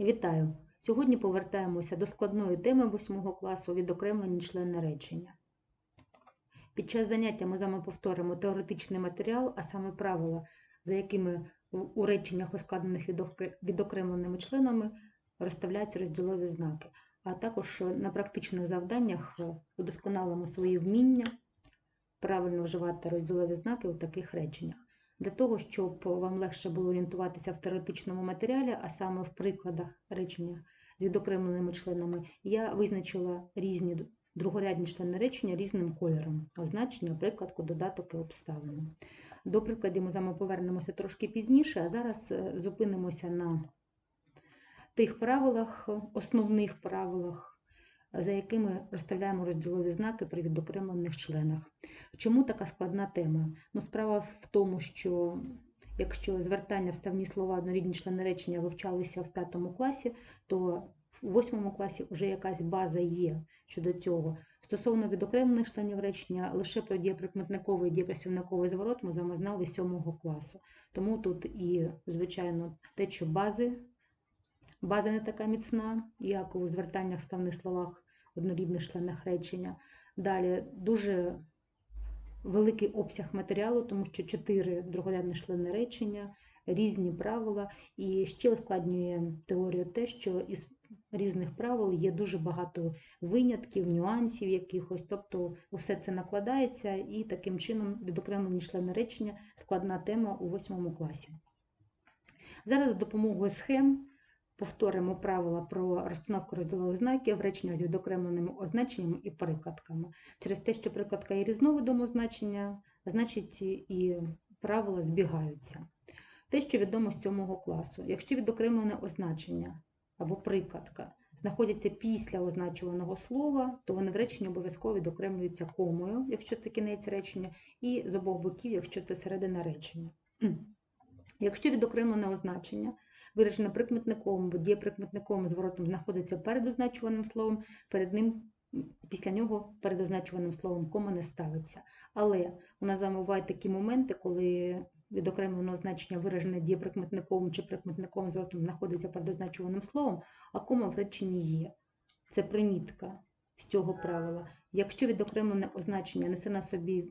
Вітаю! Сьогодні повертаємося до складної теми 8 класу відокремлені члени речення. Під час заняття ми з вами повторимо теоретичний матеріал, а саме правила, за якими у реченнях, ускладнених відокремленими членами, розставляються розділові знаки, а також на практичних завданнях удосконалимо свої вміння правильно вживати розділові знаки у таких реченнях. Для того, щоб вам легше було орієнтуватися в теоретичному матеріалі, а саме в прикладах речення з відокремленими членами, я визначила різні другорядні члени речення різним кольором, означення, прикладку, додаток і обставину. До прикладів ми з вами повернемося трошки пізніше, а зараз е, зупинимося на тих правилах, основних правилах, за якими розставляємо розділові знаки при відокремлених членах. Чому така складна тема? Ну, Справа в тому, що якщо звертання вставні слова однорідні члени речення вивчалися в п'ятому класі, то в восьмому класі вже якась база є щодо цього. Стосовно відокремлених членів речення, лише про дієприкметниковий і дієпрацівниковий зворот ми з вами знали сьомого класу. Тому тут і, звичайно, те, що бази, база не така міцна, як у звертаннях вставних словах однорідних членах речення. Далі дуже великий обсяг матеріалу, тому що чотири другорядні члени речення, різні правила, і ще ускладнює теорію те, що із різних правил є дуже багато винятків, нюансів якихось, тобто все це накладається, і таким чином відокремлені члени речення складна тема у восьмому класі. Зараз за допомогою схем. Повторимо правила про розстановку розділових знаків в реченнях з відокремленими означеннями і прикладками. Через те, що прикладка є різновидом означення, значить і правила збігаються. Те, що відомо з сьомого класу. Якщо відокремлене означення або прикладка знаходяться після означуваного слова, то вони в реченні обов'язково відокремлюються комою, якщо це кінець речення, і з обох боків, якщо це середина речення. Якщо відокремлене означення виражене прикметником або дієприкметниковим зворотом знаходиться перед означуваним словом, перед ним, після нього перед означуваним словом кома не ставиться. Але у нас з вами бувають такі моменти, коли відокремленого значення виражене дієприкметниковим чи прикметниковим зворотом знаходиться перед означуваним словом, а кома в реченні є. Це примітка з цього правила. Якщо відокремлене означення несе на собі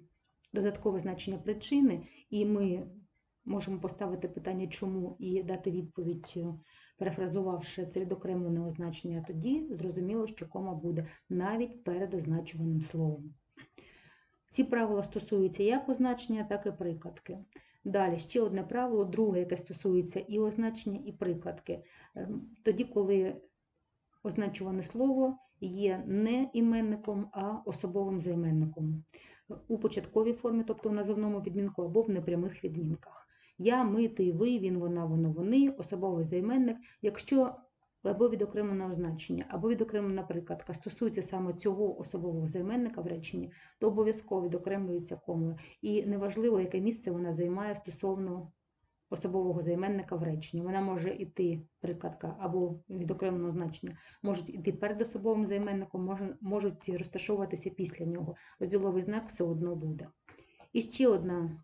додаткове значення причини, і ми можемо поставити питання, чому, і дати відповідь, е, перефразувавши це відокремлене означення, тоді зрозуміло, що кома буде навіть перед означуваним словом. Ці правила стосуються як означення, так і прикладки. Далі ще одне правило, друге, яке стосується і означення, і прикладки. Ем, тоді, коли означуване слово є не іменником, а особовим займенником у початковій формі, тобто в назовному відмінку, або в непрямих відмінках. Я, ми, ти, ви, він, вона, воно, вони, особовий займенник. Якщо або відокремлене означення, або відокремлена прикладка стосується саме цього особового займенника в реченні, то обов'язково відокремлюється комою. І неважливо, яке місце вона займає стосовно особового займенника в реченні. Вона може йти, прикладка або відокремленого значення, можуть йти перед особовим займенником, можуть розташовуватися після нього. Розділовий знак все одно буде. І ще одна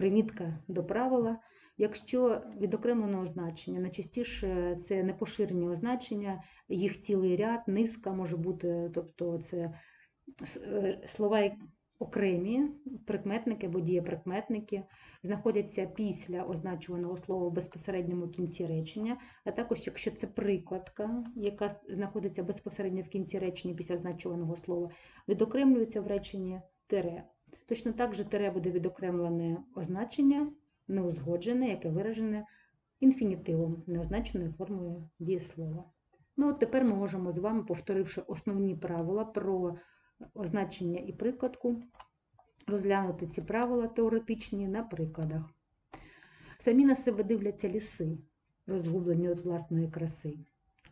примітка до правила. Якщо відокремлене означення, найчастіше це непоширені означення, їх цілий ряд, низка може бути, тобто це е, слова окремі, прикметники або дієприкметники, знаходяться після означуваного слова в безпосередньому кінці речення, а також якщо це прикладка, яка знаходиться безпосередньо в кінці речення після означуваного слова, відокремлюється в реченні тире. Точно так же тире буде відокремлене означення, неузгоджене, яке виражене інфінітивом, неозначеною формою дієслова. Ну, от тепер ми можемо з вами, повторивши основні правила про означення і прикладку, розглянути ці правила теоретичні на прикладах. Самі на себе дивляться ліси, розгублені від власної краси.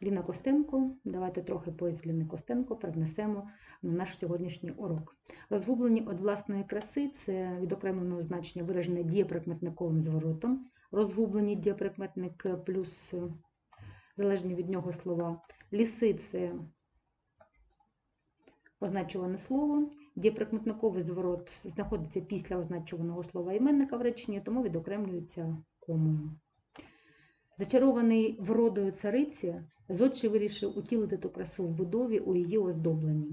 Ліна Костенко, давайте трохи поїзд Ліни Костенко привнесемо на наш сьогоднішній урок. Розгублені від власної краси це відокремлено значення виражене дієприкметниковим зворотом, розгублені дієприкметник плюс залежні від нього слова. Ліси це означуване слово. Дієприкметниковий зворот знаходиться після означуваного слова іменника в реченні, тому відокремлюється комою. Зачарований вродою цариці, зодчий вирішив утілити ту красу в будові у її оздобленні.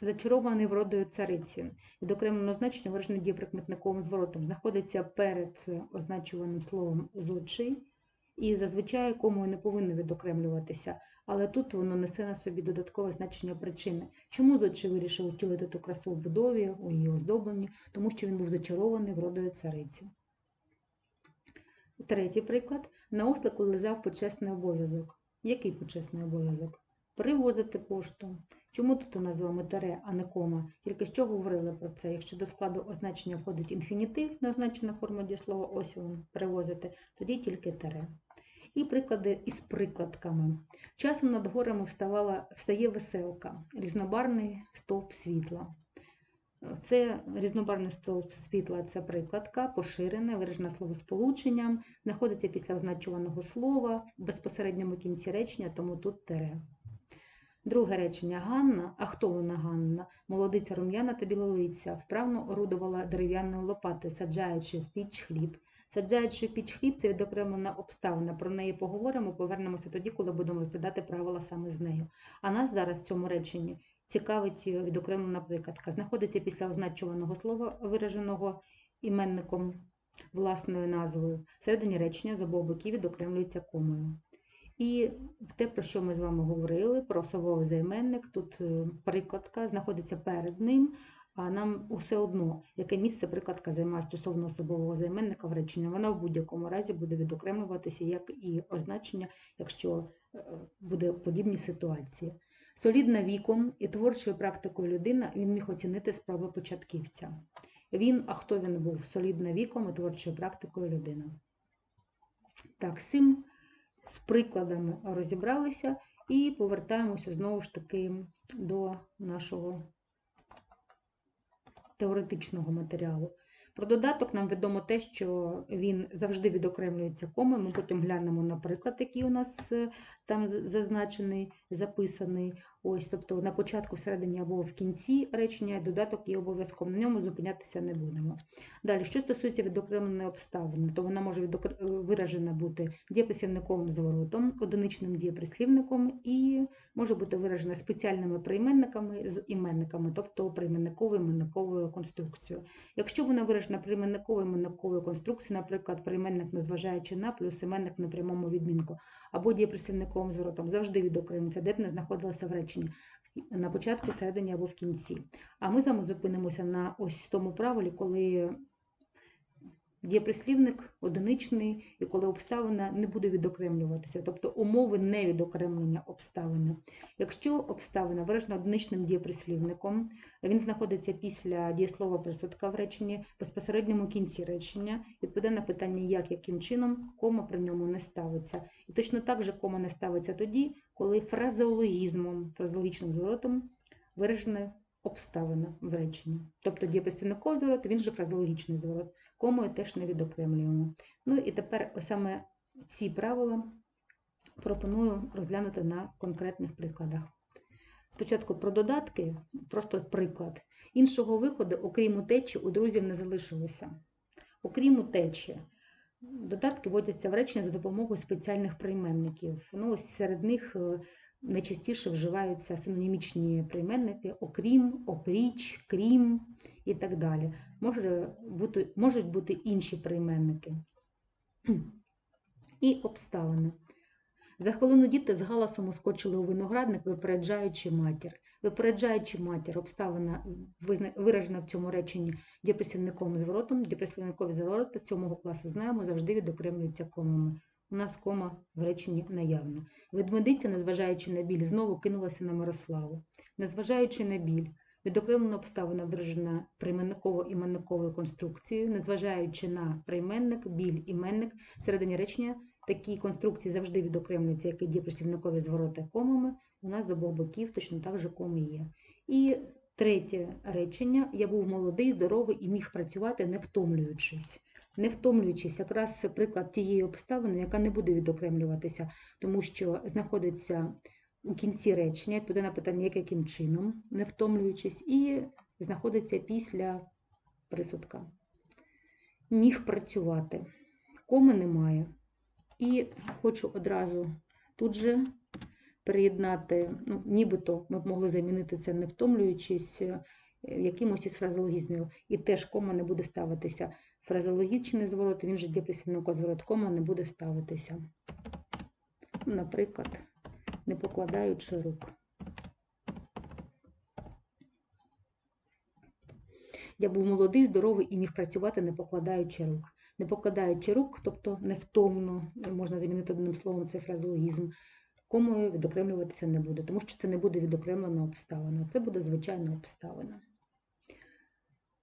Зачарований вродою цариці, відокремлено значення виражене дієприкметниковим зворотом, знаходиться перед означуваним словом зодчий, і зазвичай комою не повинно відокремлюватися, але тут воно несе на собі додаткове значення причини. Чому зодчий вирішив утілити ту красу в будові, у її оздобленні? Тому що він був зачарований вродою цариці. Третій приклад. На ослику лежав почесний обов'язок. Який почесний обов'язок? Привозити пошту. Чому тут у нас з вами тере, а не кома? Тільки що говорили про це. Якщо до складу означення входить інфінітив, неозначена форма дієслова, ось він привозити, тоді тільки тере. І приклади із прикладками. Часом над горами вставала, встає веселка, різнобарний стовп світла. Це різнобарний стовп світла це прикладка, поширене, виражене словосполученням, знаходиться після означуваного слова в безпосередньому кінці речення, тому тут тере. Друге речення Ганна. А хто вона Ганна? Молодиця рум'яна та білолиця, вправно орудувала дерев'яною лопатою, саджаючи в піч хліб. Саджаючи в піч хліб, це відокремлена обставина. Про неї поговоримо, повернемося тоді, коли будемо розглядати правила саме з нею. А нас зараз в цьому реченні цікавить відокремлена прикладка. Знаходиться після означуваного слова, вираженого іменником власною назвою. Всередині речення з обох боків відокремлюється комою. І те, про що ми з вами говорили, про особовий займенник, тут е, прикладка знаходиться перед ним, а нам все одно, яке місце прикладка займає стосовно особового займенника в реченні. Вона в будь-якому разі буде відокремлюватися як і означення, якщо е, буде подібні ситуації. Солідна віком і творчою практикою людина він міг оцінити справи початківця. Він, а хто він був? Солідна віком і творчою практикою людина. Так, з цим з прикладами розібралися і повертаємося знову ж таки до нашого теоретичного матеріалу. Про додаток нам відомо те, що він завжди відокремлюється комою. Ми потім глянемо, наприклад, який у нас е, там зазначений, записаний. Ось, тобто на початку, всередині або в кінці речення додаток є обов'язково. На ньому зупинятися не будемо. Далі, що стосується відокремленої обставини, то вона може. Е, виражена бути дієприсівниковим зворотом, одиничним дієприслівником і може бути виражена спеціальними прийменниками з іменниками, тобто прийменниковою іменниковою конструкцією. Якщо вона виражена прийменниковою іменниковою конструкцією, наприклад, прийменник, незважаючи на плюс іменник на прямому відмінку, або дієприсівниковим зворотом, завжди відокремиться, де б не знаходилося в реченні на початку, середині або в кінці. А ми з вами зупинимося на ось тому правилі, коли Дієприслівник одиничний, і коли обставина не буде відокремлюватися, тобто умови невідокремлення обставини. Якщо обставина виражена одиничним дієприслівником, він знаходиться після дієслова присудка в реченні, безпосередньому кінці речення, відповідає на питання, як, яким чином, кома при ньому не ставиться. І точно так же кома не ставиться тоді, коли фразеологізмом, фразеологічним зворотом виражена обставина в реченні. Тобто дієприслівниковий зворот, він же фразеологічний зворот комою теж не відокремлюємо. Ну і тепер саме ці правила пропоную розглянути на конкретних прикладах. Спочатку про додатки, просто приклад. Іншого виходу, окрім утечі, у друзів не залишилося. Окрім утечі, додатки вводяться в речення за допомогою спеціальних прийменників. Ну, ось Серед них е, найчастіше вживаються синонімічні прийменники, окрім, опріч, крім і так далі. Може бути, Можуть бути інші прийменники. І обставини. За хвилину діти з галасом ускочили у виноградник, випереджаючи матір. Випереджаючи матір, обставина виражена в цьому реченні діпресівником зворотом, діпресівникові звороти з цього класу знаємо, завжди відокремлюються комами. У нас кома в реченні наявна. Ведмедиця, незважаючи на біль, знову кинулася на Мирославу. Незважаючи на біль, відокремлена обставина виражена прийменниково-іменниковою конструкцією, незважаючи на прийменник, біль, іменник, всередині речення такі конструкції завжди відокремлюються, як і дієпрацівникові звороти комами. У нас з обох боків точно так же коми є. І третє речення: я був молодий, здоровий і міг працювати, не втомлюючись не втомлюючись, якраз приклад тієї обставини, яка не буде відокремлюватися, тому що знаходиться у кінці речення, відповідає на питання, як, яким чином, не втомлюючись, і знаходиться після присудка. Міг працювати. Коми немає. І хочу одразу тут же приєднати, ну, нібито ми б могли замінити це, не втомлюючись якимось із фразеологізмів. І теж кома не буде ставитися. Фразеологічний зворот, він же дієприслівниковий зворот, кома не буде ставитися. Наприклад, не покладаючи рук. Я був молодий, здоровий і міг працювати, не покладаючи рук. Не покладаючи рук, тобто невтомно, можна замінити одним словом цей фразеологізм, комою відокремлюватися не буде, тому що це не буде відокремлена обставина, це буде звичайна обставина.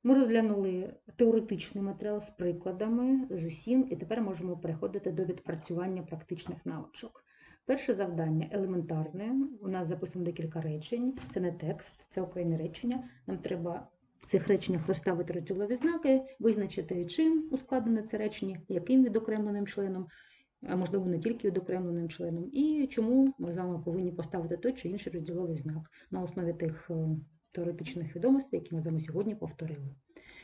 Ми розглянули теоретичний матеріал з прикладами, з усім, і тепер можемо переходити до відпрацювання практичних навичок. Перше завдання елементарне. У нас записано декілька речень. Це не текст, це окремі речення. Нам треба в цих реченнях розставити розділові знаки, визначити, чим ускладнене це речення, яким відокремленим членом, а можливо, не тільки відокремленим членом, і чому ми з вами повинні поставити той чи інший розділовий знак на основі тих е, теоретичних відомостей, які ми з вами сьогодні повторили.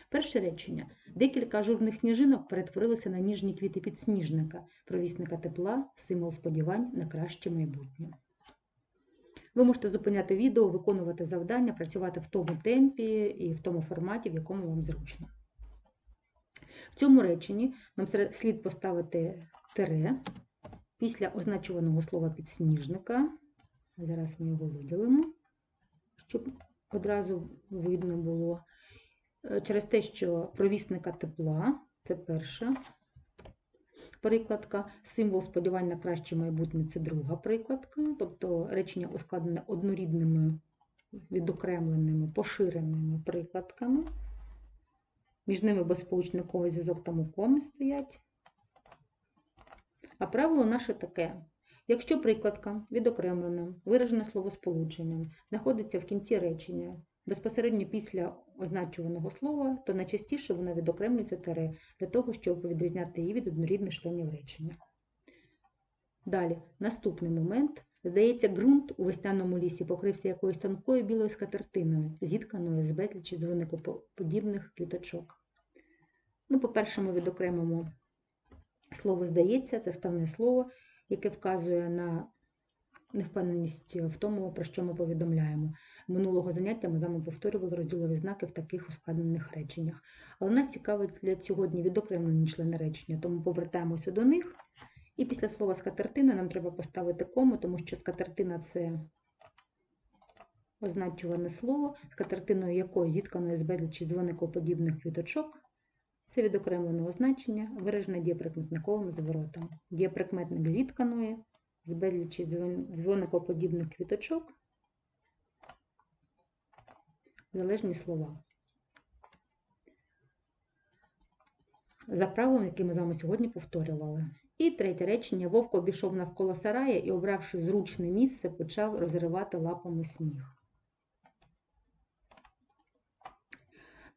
Перше речення. Декілька ажурних сніжинок перетворилися на ніжні квіти підсніжника, провісника тепла, символ сподівань на краще майбутнє. Ви можете зупиняти відео, виконувати завдання, працювати в тому темпі і в тому форматі, в якому вам зручно. В цьому реченні нам слід поставити тире після означуваного слова підсніжника. Зараз ми його виділимо, щоб одразу видно було. Е, через те, що провісника тепла це перша прикладка, символ сподівань на краще майбутнє це друга прикладка, тобто речення ускладнене однорідними, відокремленими, поширеними прикладками. Між ними безполучниковий зв'язок тому коми стоять. А правило наше таке. Якщо прикладка відокремлена, виражена словосполученням, знаходиться в кінці речення, безпосередньо після означуваного слова, то найчастіше вона відокремлюється тире для того, щоб відрізняти її від однорідних членів речення. Далі, наступний момент. Здається, ґрунт у весняному лісі покрився якоюсь тонкою білою скатертиною, зітканою з безлічі дзвоникоподібних квіточок. Ну, По-перше, ми відокремимо слово здається, це вставне слово, яке вказує на невпевненість в тому, про що ми повідомляємо. Минулого заняття ми з вами повторювали розділові знаки в таких ускладнених реченнях. Але нас цікавить для сьогодні відокремлені члени речення, тому повертаємося до них. І після слова скатертина нам треба поставити кому, тому що скатертина це означуване слово, скатертиною якої зітканою з безлічі дзвоникоподібних квіточок. Це відокремлене означення, виражене дієприкметниковим зворотом. Дієприкметник зітканої з безлічі дзвоникоподібних квіточок залежні слова. За правилом, яке ми з вами сьогодні повторювали. І третє речення: Вовк обійшов навколо сарая і, обравши зручне місце, почав розривати лапами сніг.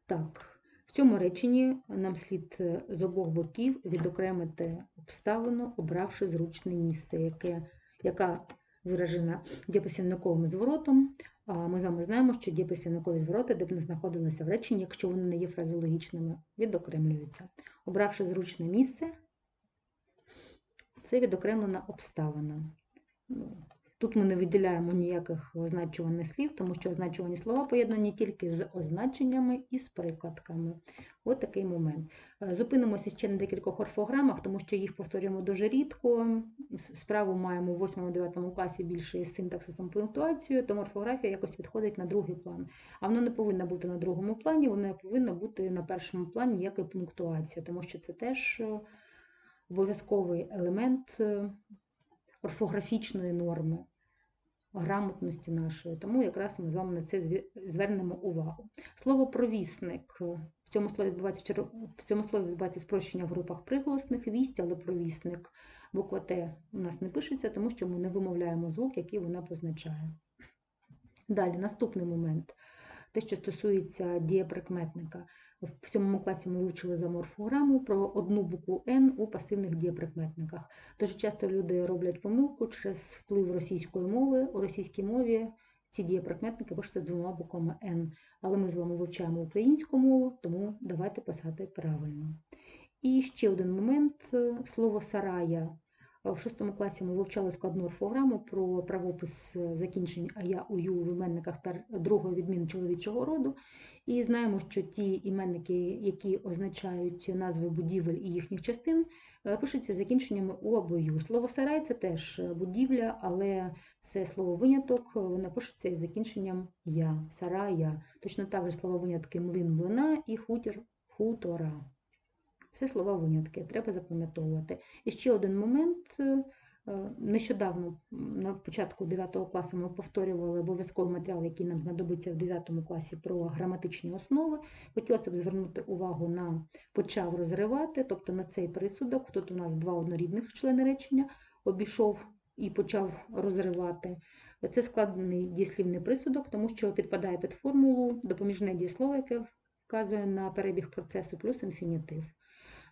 Так, цьому реченні нам слід з обох боків відокремити обставину, обравши зручне місце, яке, яка виражена дієпосівниковим зворотом, А ми з вами знаємо, що дієприсівникові звороти, де б не знаходилися в реченні, якщо вони не є фразеологічними, відокремлюються. Обравши зручне місце, це відокремлена обставина. Тут ми не виділяємо ніяких означуваних слів, тому що означувані слова поєднані тільки з означеннями і з прикладками. От такий момент. Е, зупинимося ще на декількох орфограмах, тому що їх повторюємо дуже рідко. Справу маємо в 8-9 класі більше із синтаксисом пунктуацією, тому орфографія якось відходить на другий план. А вона не повинна бути на другому плані, вона повинна бути на першому плані, як і пунктуація, тому що це теж е, обов'язковий елемент е, орфографічної норми грамотності нашої. Тому якраз ми з вами на це звернемо увагу. Слово провісник. В цьому слові відбувається в цьому слові відбувається спрощення в групах приголосних вість, але провісник. Буква Т у нас не пишеться, тому що ми не вимовляємо звук, який вона позначає. Далі, наступний момент. Те, що стосується дієприкметника. В сьомому класі ми вивчили за морфограму про одну букву Н у пасивних дієприкметниках. Дуже часто люди роблять помилку через вплив російської мови. У російській мові ці дієприкметники пишуться з двома буквами Н. Але ми з вами вивчаємо українську мову, тому давайте писати правильно. І ще один момент: слово сарая В шостому класі ми вивчали складну орфограму про правопис е, закінчень ая ую в іменниках другої відміни чоловічого роду. І знаємо, що ті іменники, які означають назви будівель і їхніх частин, е, пишуться закінченнями у або ю. Слово сарай це теж е, будівля, але це слово виняток, е, воно пишеться із закінченням я, сарая. Точно так же слова винятки млин, млина і хутір, хутора. Це слова винятки, треба запам'ятовувати. І ще один момент. е, е, Нещодавно, на початку 9 класу, ми повторювали обов'язковий матеріал, який нам знадобиться в 9 класі про граматичні основи. Хотілося б звернути увагу на почав розривати, тобто на цей присудок. Тут у нас два однорідних члени речення, обійшов і почав розривати. Це складний дієслівний присудок, тому що підпадає під формулу допоміжне дієслово, яке вказує на перебіг процесу, плюс інфінітив.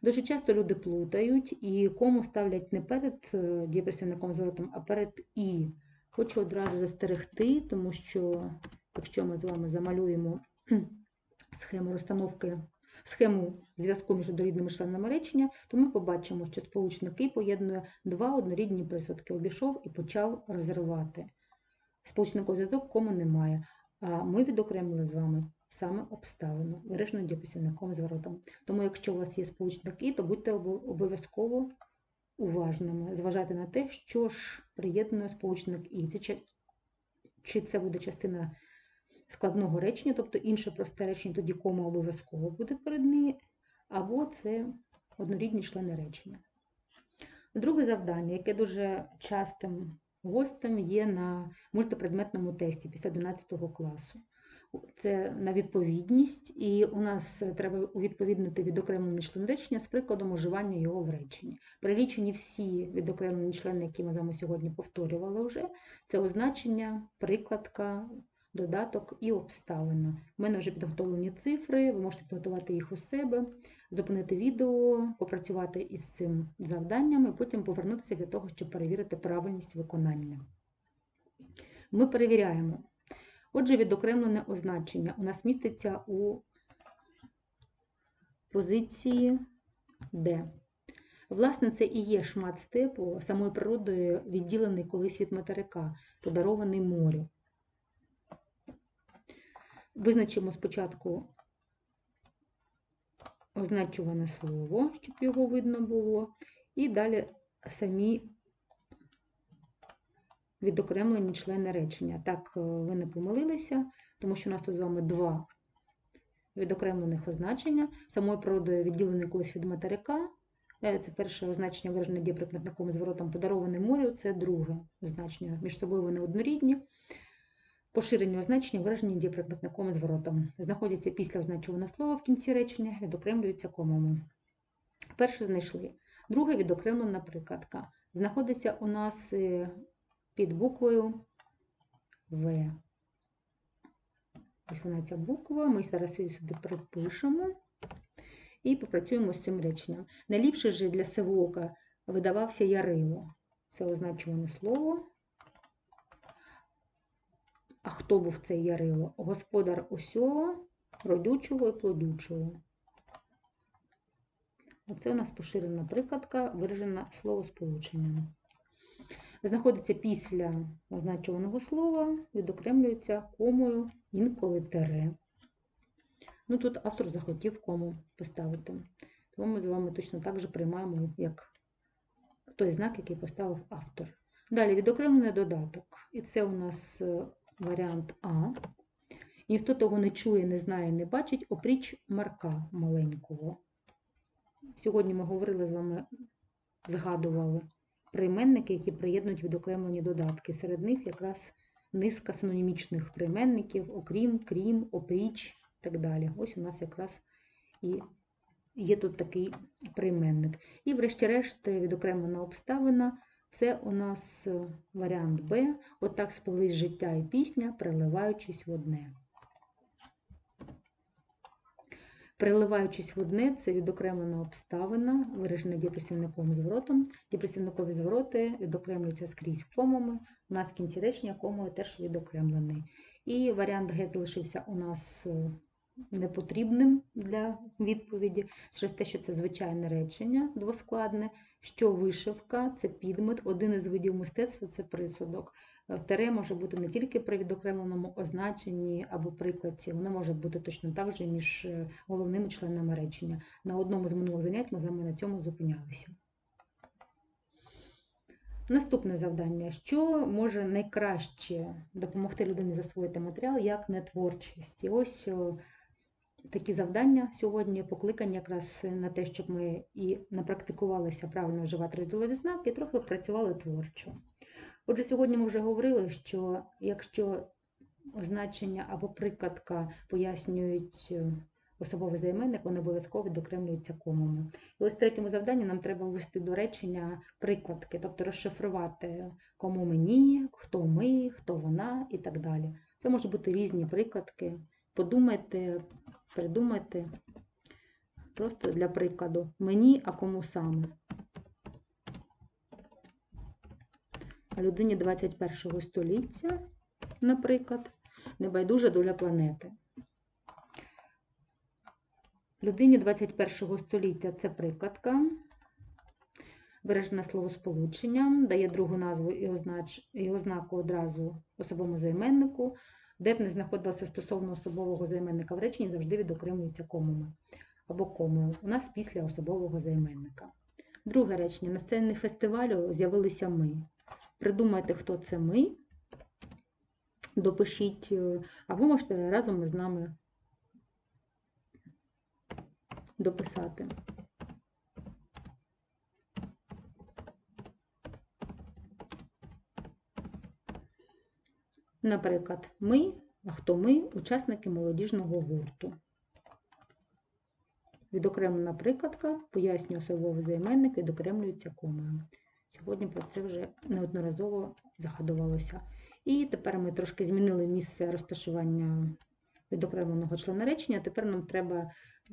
Дуже часто люди плутають і кому ставлять не перед е, дієприсівником зворотом, а перед і. Хочу одразу застерегти, тому що якщо ми з вами замалюємо схему розстановки, схему зв'язку між однорідними членами речення, то ми побачимо, що сполучники поєднує два однорідні присудки. Обійшов і почав розривати. Сполучниковий зв'язок кому немає. А ми відокремили з вами саме обставину, виражену дієприсівником зворотом. Тому, якщо у вас є сполучник «і», то будьте обов'язково уважними. Зважайте на те, що ж приєднує сполучник «і». Це Чи це буде частина складного речення, тобто інше просте речення, тоді кома обов'язково буде перед нею, або це однорідні члени речення. Друге завдання, яке дуже частим гостем є на мультипредметному тесті після 11 класу. Це на відповідність, і у нас треба увідповіднити відокремлений член речення з прикладом уживання його в реченні. Перелічені всі відокремлені члени, які ми з вами сьогодні повторювали вже. Це означення, прикладка, додаток і обставина. У мене вже підготовлені цифри, ви можете підготувати їх у себе, зупинити відео, попрацювати із цим завданням і потім повернутися для того, щоб перевірити правильність виконання. Ми перевіряємо. Отже, відокремлене означення у нас міститься у позиції Д. Власне, це і є шмат степу, самою природою відділений колись від материка, подарований морю. Визначимо спочатку означуване слово, щоб його видно було, і далі самі відокремлені члени речення. Так, е, ви не помилилися, тому що у нас тут з вами два відокремлених означення. Самою природою відділений колись від материка. Е, Це перше означення виражене дієприкметником з воротом подароване морю, це друге означення. Між собою вони однорідні. Поширені означення виражені дієприкметником з воротом. Знаходяться після означуваного слова в кінці речення, відокремлюються комами. Перше знайшли. Друге відокремлена прикладка. Знаходиться у нас е, під буквою В. Ось вона ця буква. Ми зараз її сюди припишемо і попрацюємо з цим реченням. Найліпше же для Сивока видавався Ярило. Це означуване слово. А хто був цей Ярило? Господар усього, родючого і плодючого. Оце у нас поширена прикладка, виражена словосполученням. Знаходиться після означуваного слова, відокремлюється комою, інколи тере. Ну, тут автор захотів кому поставити. Тому ми з вами точно так же приймаємо як той знак, який поставив автор. Далі відокремлений додаток. І це у нас е, варіант А. Ніхто того не чує, не знає, не бачить, опріч марка маленького. Сьогодні ми говорили з вами, згадували прийменники, які приєднують відокремлені додатки. Серед них якраз низка синонімічних прийменників, окрім, крім, опріч і так далі. Ось у нас якраз і є тут такий прийменник. І, врешті-решт, відокремлена обставина це у нас варіант Б. Отак сплились життя і пісня, переливаючись в одне. Переливаючись в одне, це відокремлена обставина, виражена дієприсівником зворотом. Дієприсівникові звороти відокремлюються скрізь комами. У нас в кінці речення комою теж відокремлений. І варіант Г залишився у нас е, непотрібним для відповіді через те, що це звичайне речення двоскладне. що вишивка це підмет, один із видів мистецтва це присудок. Е, Тере може бути не тільки при відокремленому означенні або прикладці, воно може бути точно так же між е, головними членами речення. На одному з минулих занять ми з вами на цьому зупинялися. Наступне завдання: що може найкраще допомогти людині засвоїти матеріал, як не творчість? І ось такі завдання сьогодні покликані якраз на те, щоб ми і напрактикувалися правильно вживати розділові знаки, і трохи працювали творчо. Отже, сьогодні ми вже говорили, що якщо означення або прикладка пояснюють е, особовий займенник, вони обов'язково відокремлюються комами. І ось в третьому завданні нам треба ввести до речення прикладки, тобто розшифрувати, кому мені, хто ми, хто вона і так далі. Це можуть бути різні прикладки. Подумайте, придумайте просто для прикладу мені, а кому саме. А людині 21 століття, наприклад, небайдужа доля планети. Людині 21 століття це прикладка, виражена словосполученням, дає другу назву і, означ... і ознаку одразу особовому займеннику, де б не знаходилося стосовно особового займенника в реченні, завжди відокремлюються комами або комою. У нас після особового займенника. Друге речення. На сцені фестивалю з'явилися ми. Придумайте, хто це ми, допишіть, е, або можете разом із нами дописати. Наприклад, ми, а хто ми, учасники молодіжного гурту. Відокремлена прикладка, пояснює особовий займенник, відокремлюється комою. Сьогодні про це вже неодноразово згадувалося. І тепер ми трошки змінили місце розташування відокремленого члена речення. Тепер нам треба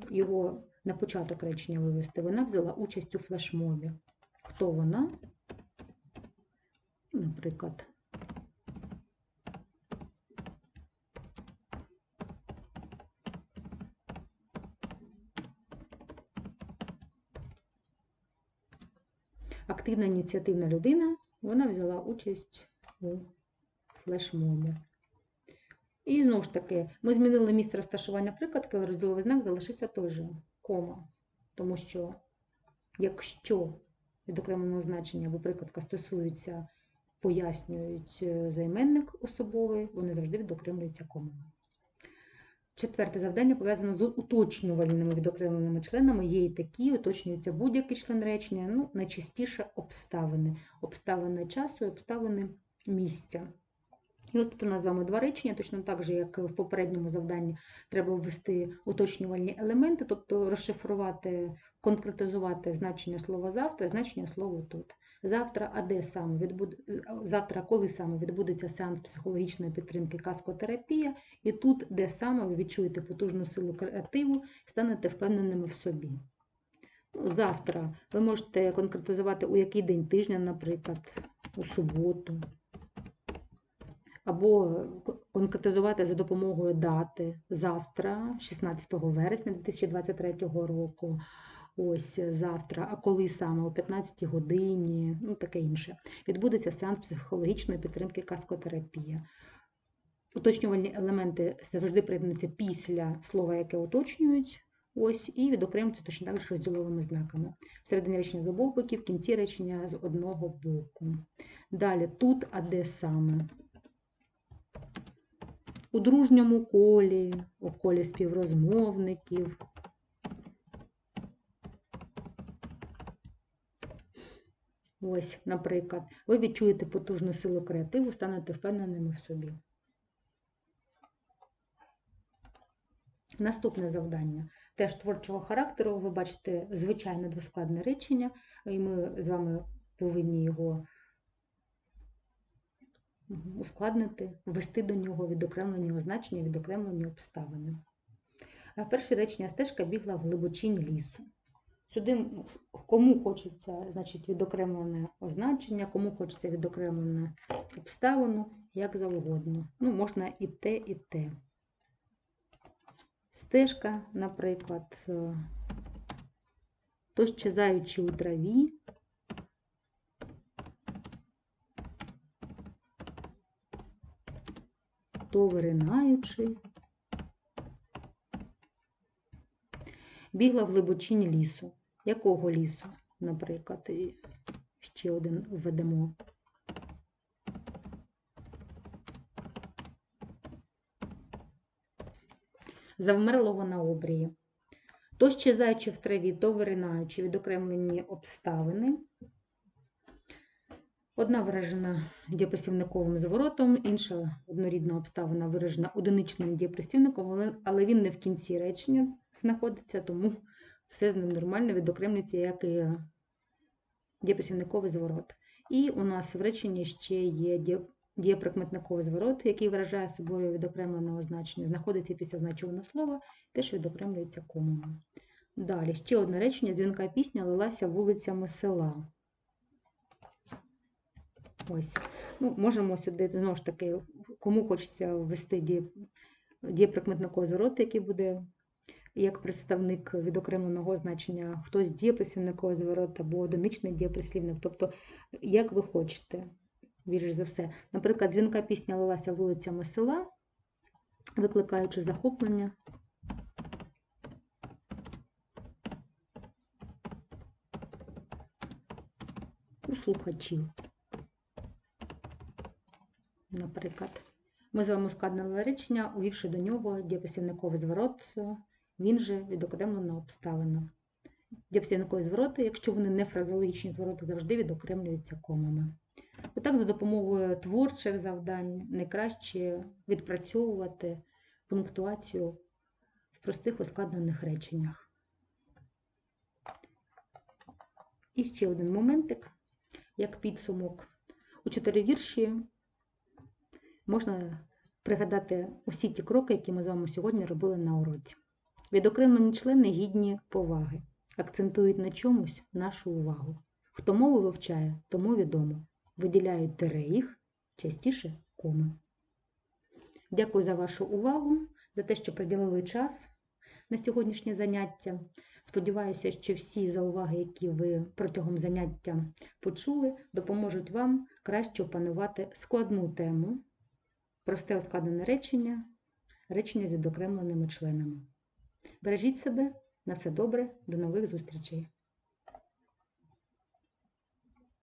його на початок речення вивести. Вона взяла участь у флешмобі. Хто вона? Наприклад. Активна ініціативна людина, вона взяла участь у флешмобі. І знову ж таки, ми змінили місце розташування прикладки, але розділовий знак залишився той же кома. Тому що, якщо відокремленого значення або прикладка стосуються, пояснюють е, займенник особовий, вони завжди відокремлюються комами. Четверте завдання пов'язано з уточнювальними відокремленими членами. Є і такі, уточнюється будь-який член речення, ну, найчастіше обставини. Обставини часу і обставини місця. І от тут у нас з вами два речення, точно так же, як в попередньому завданні, треба ввести уточнювальні елементи, тобто розшифрувати, конкретизувати значення слова завтра значення слова тут. Завтра, а де саме відбуд... завтра, коли саме відбудеться сеанс психологічної підтримки каскотерапія, і тут, де саме ви відчуєте потужну силу креативу, станете впевненими в собі. Ну, Завтра ви можете конкретизувати, у який день тижня, наприклад, у суботу або конкретизувати за допомогою дати завтра, 16 вересня 2023 року. Ось завтра, а коли саме о 15 годині, ну таке інше, відбудеться сеанс психологічної підтримки каскотерапія. Уточнювальні елементи завжди приєднуються після слова, яке уточнюють. Ось, і відокремлюються точно так же розділовими знаками. Всередині речення з обох боків, в кінці речення з одного боку. Далі тут, а де саме? у дружньому колі, у колі співрозмовників. Ось, наприклад, ви відчуєте потужну силу креативу, станете впевненими в собі. Наступне завдання теж творчого характеру. Ви бачите звичайне двоскладне речення, і ми з вами повинні його ускладнити, ввести до нього відокремлені означення, відокремлені обставини. Перше речення стежка бігла в глибочинь лісу. Сюди кому хочеться значить, відокремлене означення, кому хочеться відокремлене обставину, як завгодно. Ну, можна і те, і те. Стежка, наприклад, е, то щезаючи у траві. То виринаючи, бігла в глибочині лісу якого лісу, наприклад, І ще один введемо. Завмерлого на обрії. То щезаючи в траві, то виринаючи відокремлені обставини. Одна виражена дієприсівниковим зворотом, інша однорідна обставина виражена одиничним дієприсівником, але- але він не в кінці речення знаходиться, тому все з ним нормально відокремлюється як і дієприсівниковий зворот. І у нас в реченні ще є дієприкметниковий зворот, який виражає собою відокремлене значення, знаходиться після означуваного слова, теж відокремлюється комами. Далі ще одне речення: дзвінка пісня лилася вулицями села. Ось. Ну, можемо сюди, знову ж таки, кому хочеться ввести дієприкметниковий зворот, який буде як представник відокремленого значення, хтось дієприслівниковий зворот або одиничний дієприслівник. Тобто, як ви хочете, більш за все. Наприклад, дзвінка пісня лилася вулицями села, викликаючи захоплення. У слухачів. Наприклад, ми з вами ускладнили речення, увівши до нього дієприслівниковий зворот, він же відокремлена обставина. Дієприслівникові звороти, якщо вони не фразеологічні звороти, завжди відокремлюються комами. Отак, за допомогою творчих завдань найкраще відпрацьовувати пунктуацію в простих ускладнених реченнях. І ще один моментик, як підсумок. У чотири вірші можна пригадати усі ті кроки, які ми з вами сьогодні робили на уроці. Відокремлені члени гідні поваги, акцентують на чомусь нашу увагу. Хто мову вивчає, тому відомо. Виділяють тире їх, частіше коми. Дякую за вашу увагу, за те, що приділили час на сьогоднішнє заняття. Сподіваюся, що всі зауваги, які ви протягом заняття почули, допоможуть вам краще опанувати складну тему, просте ускладнене речення, речення з відокремленими членами. Бережіть себе, на все добре, до нових зустрічей!